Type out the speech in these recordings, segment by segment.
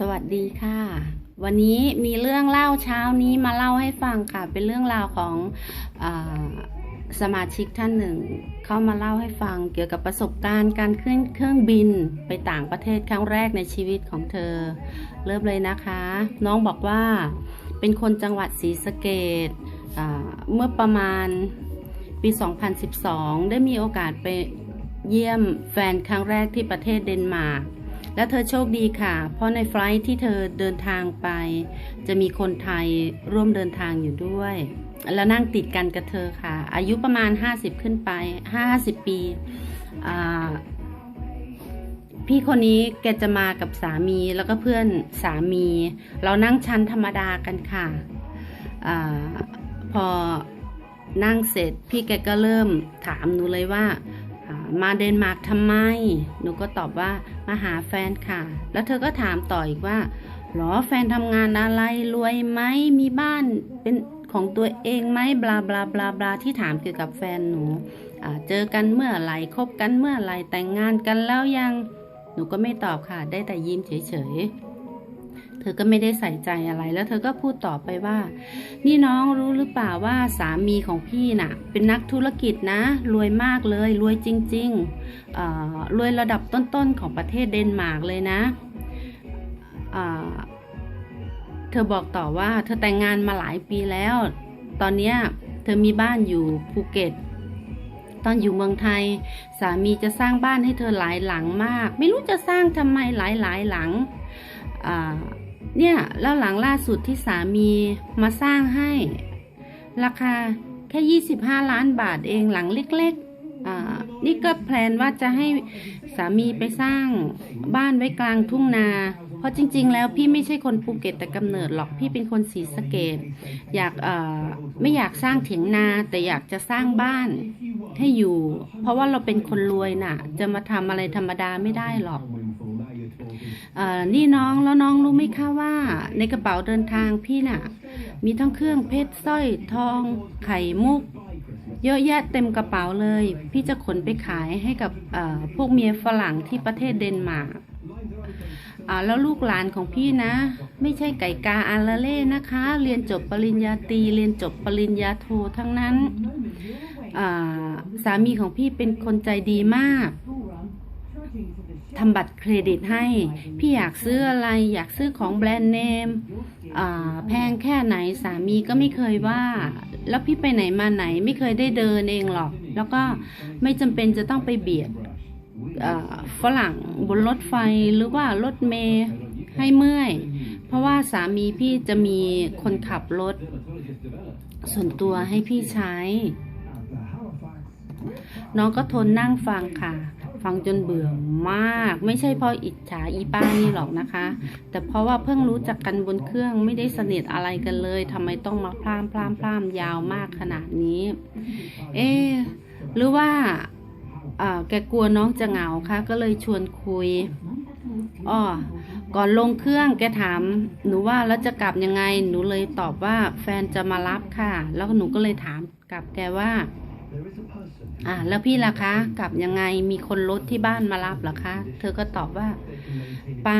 สวัสดีค่ะ วันนี้มีเรื่องเล่าเช้านี้มาเล่าให้ฟังค่ะ เป็นเรื่องราวของอสมาชิกท่านหนึ่ง เข้ามาเล่าให้ฟังเกี่ยวกับประสบการณ์การขึ้นเครื่องบินไปต่างประเทศครั้งแรกในชีวิตของเธอ เริ่มเลยนะคะ น้องบอกว่าเป็นคนจังหวัดศรีสะเกดเมื่อประมาณปี 2012 ได้มีโอกาสไปเยี่ยมแฟนครั้งแรกที่ประเทศเดนมาร์ก และเธอโชคดีค่ะ เพราะในไฟล์ที่เธอเดินทางไป จะมีคนไทยร่วมเดินทางอยู่ด้วย แล้วนั่งติดกันกับเธอค่ะ อายุประมาณ 50 ขึ้นไป 50 ปีพี่คนนี้แกจะมากับสามีแล้วก็เพื่อนสามี เรานั่งชั้นธรรมดากันค่ะอพอนั่งเสร็จพี่แกก็เริ่มถามหนูเลยว่า มาเดนมาร์กทำไม หนูก็ตอบว่ามาหาแฟนค่ะ แล้วเธอก็ถามต่ออีกว่าหรอแฟนทำงานอะไรรวยไหมมีบ้านเป็นของตัวเองไหมบลาบลาบลาบลาที่ถามเกี่ยวกับแฟนหนูเจอกันเมื่อไหร่คบกันเมื่อไหร่แต่งงานกันแล้วยัง หนูก็ไม่ตอบค่ะ ได้แต่ยิ้มเฉยๆ ธอก็ไม่ได้ใส่ใจอะไร แล้วเธอก็พูดต่อไปว่า นี่น้องรู้หรือเปล่าว่าสามีของพี่น่ะ เป็นนักธุรกิจนะ รวยมากเลย รวยจริงๆรวยระดับต้นๆของประเทศเดนมาร์กเลยนะเธอบอกต่อว่าเธอแต่งงานมาหลายปีแล้ว ตอนนี้เธอมีบ้านอยู่ภูเก็ต ตอนอยู่เมืองไทย สามีจะสร้างบ้านให้เธอหลายหลังมาก ไม่รู้จะสร้างทำไมหลายหลายหลังอ่า เนี่ยแล้วหลังล่าสุดที่สามีมาสร้างให้ ราคาแค่ 25 ล้านบาทเองหลังเล็กๆนี่ก็แพลนว่าจะให้สามีไปสร้างบ้านไว้กลางทุ่งนาเพราะจริง ๆ แล้วพี่ไม่ใช่คนภูเก็ตแต่กำเนิดหรอกพี่เป็นคนศรีสะเกดอยากไม่อยากสร้างเถียงนาแต่อยากจะสร้างบ้านให้อยู่ เพราะว่าเราเป็นคนรวยน่ะ จะมาทำอะไรธรรมดาไม่ได้หรอก นี่น้องแล้วน้องรู้ไหมคะว่า ในกระเป๋าเดินทางพี่น่ะ มีทั้งเครื่องเพชรสร้อยทองไข่มุก เยอะแยะเต็มกระเป๋าเลย พี่จะขนไปขายให้กับพวกเมียฝรั่งที่ประเทศเดนมาร์กแล้วลูกหลานของพี่นะ ไม่ใช่ไก่กาอาราเล่นะคะ เรียนจบปริญญาตรีเรียนจบปริญญาโททั้งนั้นสามีของพี่เป็นคนใจดีมาก ทำบัตรเครดิตให้ พี่อยากซื้ออะไรอยากซื้อของแบรนด์เนมแพงแค่ไหนสามีก็ไม่เคยว่า แล้วพี่ไปไหนมาไหนไม่เคยได้เดินเองหรอก แล้วก็ไม่จำเป็นจะต้องไปเบียดฝรั่งบนรถไฟหรือว่ารถเมย์ให้เมื่อย เพราะว่าสามีพี่จะมีคนขับรถ ส่วนตัวให้พี่ใช้ น้องก็ทนนั่งฟังค่ะ ฟังจนเบื่อมาก ไม่ใช่เพราะอิจฉาอีป้านี่หรอกนะคะ แต่เพราะว่าเพิ่งรู้จักกันบนเครื่องไม่ได้สนิทอะไรกันเลยทำไมต้องมาพลามพลามพลามยาวมากขนาดนี้ เอ๊หรือว่าอ่าแกกลัวน้องจะเหงาคะก็เลยชวนคุยอ้อก่อนลงเครื่องแกถาม หนูว่าแล้วจะกลับยังไง หนูเลยตอบว่าแฟนจะมารับค่ะ แล้วหนูก็เลยถามกลับแกว่า อ่าแล้วพี่ล่ะคะกลับยังไงมีคนรถที่บ้านมารับหรอคะ เธอก็ตอบว่าปล่า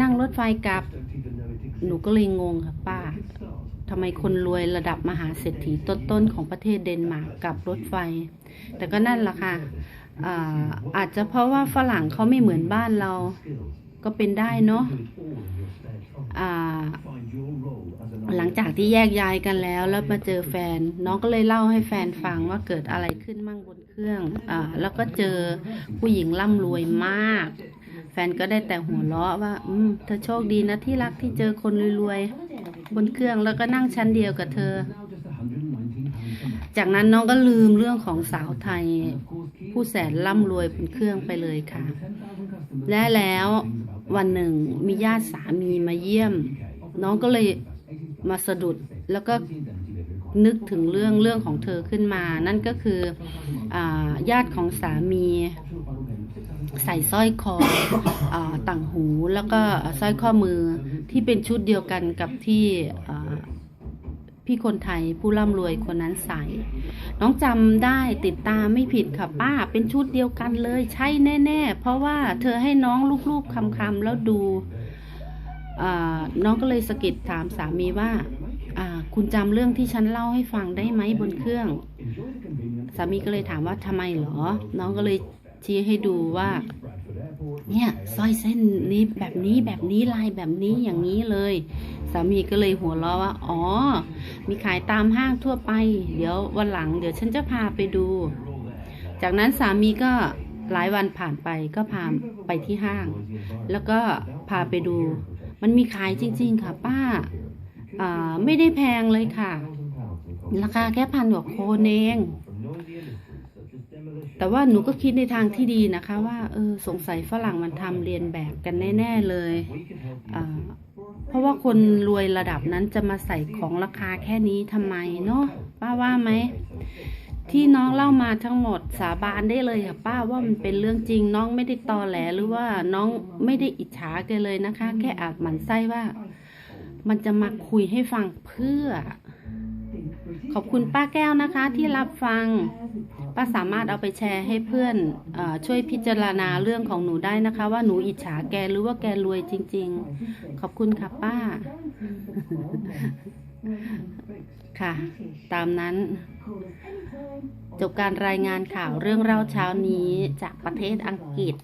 นั่งรถไฟกลับ หนูก็เลยงงค่ะป้าทำไมคนรวยระดับมหาเศรษฐีต้นๆของประเทศเดนมาร์กกลับรถไฟ แต่ก็นั่นแหละค่ะอาอาจจะเพราะว่าฝรั่งเขาไม่เหมือนบ้านเราก็เป็นได้เนาะ หลังจากที่แยกย้ายกันแล้ว แล้วมาเจอแฟน น้องก็เลยเล่าให้แฟนฟังว่าเกิดอะไรขึ้นมั่งบนเครื่องอแล้วก็เจอผู้หญิงร่ำรวยมาก แฟนก็ได้แต่หัวเราะว่า อืมเธอโชคดีนะที่รักที่เจอคนรวยๆบนเครื่องแล้วก็นั่งชั้นเดียวกับเธอ จากนั้นน้องก็ลืมเรื่องของสาวไทย ผู้แสนร่ำรวยบนเครื่องไปเลยค่ะ และแล้ว วันหนึ่งมีญาติสามีมาเยี่ยม น้องก็เลยมาสะดุดแล้วก็นึกถึงเรื่องเรื่องของเธอขึ้นมา นั่นก็คืออญาติของสามีใส่สร้อยคออต่างหูแล้วก็สร้อยข้อมือที่เป็นชุดเดียวกันกับที่ พี่คนไทยผู้ร่ำรวยคนนั้นใส่ น้องจำได้ติดตามไม่ผิดค่ะป้าเป็นชุดเดียวกันเลย ใช่แน่ ๆ เพราะว่าเธอให้น้องลูกๆคำๆแล้วดูอ่าน้องก็เลยสะกิดถามสามีว่าอ่า คุณจำเรื่องที่ฉันเล่าให้ฟังได้ไหมบนเครื่อง สามีก็เลยถามว่าทำไมเหรอ น้องก็เลยชี้ให้ดูว่า เนี่ยสร้อยเส้นนี้แบบนี้แบบนี้ลายแบบนี้อย่างนี้เลย สามีก็เลยหัวเราะว่า อ๋อ มีขายตามห้างทั่วไป เดี๋ยววันหลัง เดี๋ยวฉันจะพาไปดู จากนั้นสามีก็หลายวันผ่านไปก็พาไปที่ห้าง แล้วก็พาไปดู มันมีขายจริง ๆ ค่ะป้าอ่าไม่ได้แพงเลยค่ะ ราคาแค่พันกว่าโคนเอง แต่ว่าหนูก็คิดในทางที่ดีนะคะว่าเออสงสัยฝรั่งมันทำเรียนแบบกันแน่ ๆเลยอ่าเพราะว่าคนรวยระดับนั้นจะมาใส่ของราคาแค่นี้ทำไมเนาะป้าว่าไหมที่น้องเล่ามาทั้งหมดสาบานได้เลยค่ะป้าว่ามันเป็นเรื่องจริงน้องไม่ได้ตอแหลหรือว่าน้องไม่ได้อิจฉาแกเลยนะคะ แค่อาจหมั่นไส้ว่า มันจะมาคุยให้ฟังเพื่อ ขอบคุณป้าแก้วนะคะที่รับฟัง ป้าสามารถเอาไปแชร์ให้เพื่อนเออช่วยพิจารณาเรื่องของหนูได้นะคะ ว่าหนูอิจฉาแกหรือว่าแกรวยจริง ๆ ขอบคุณค่ะป้า ค่ะ ตามนั้น จบการรายงานข่าวเรื่องเล่าเช้านี้จากประเทศอังกฤษ